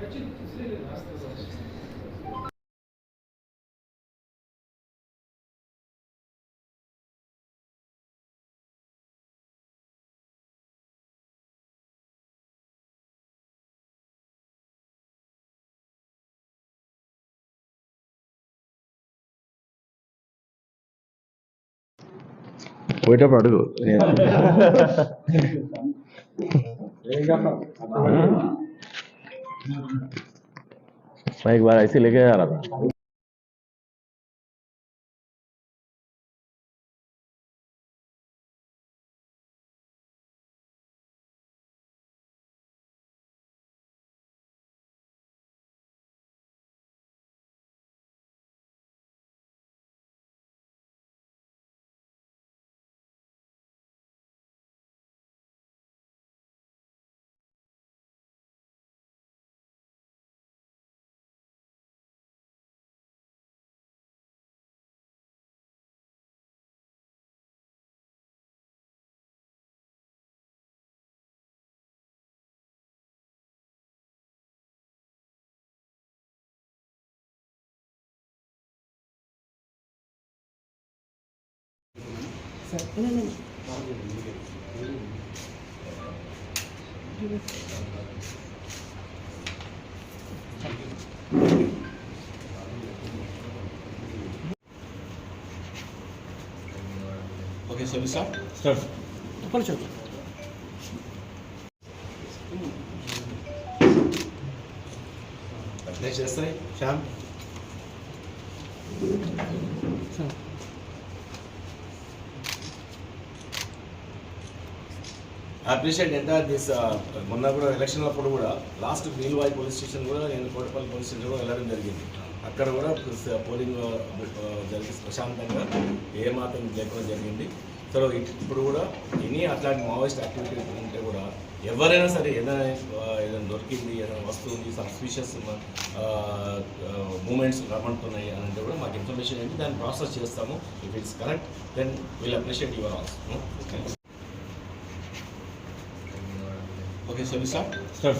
Kaçın sizlerin hastası açısından. పోయేటప్పుడు అడుగు मैं एक बार ऐसे लेके जा रहा था Okay, so we start? Start. The furniture. Mm. Yesterday, Sham? Sir. Appreciate ఎంత దిస్ మొన్న కూడా ఎలక్షన్ అప్పుడు కూడా లాస్ట్ నీల్వాయి పోలీస్ స్టేషన్ కూడా నేను కోటపల్లి పోలీస్ స్టేషన్ కూడా వెళ్ళడం జరిగింది. అక్కడ కూడా పోలింగ్ జరిగి ప్రశాంతంగా ఏమాత్రం లేకుండా జరిగింది. సో ఇప్పుడు కూడా ఎనీ అట్లాంటి మావోయిస్ట్ యాక్టివిటీ ఉంటే కూడా ఎవరైనా సరే ఏదైనా ఏదైనా దొరికింది ఏదైనా వస్తుంది ఉంది సస్పిషియస్ మూమెంట్స్ రమ్మంటున్నాయి అని అంటే కూడా మాకు ఇన్ఫర్మేషన్ ఏంటి దాన్ని ప్రాసెస్ చేస్తాము. If it's correct then will appreciate your also Okay, so we start? Start.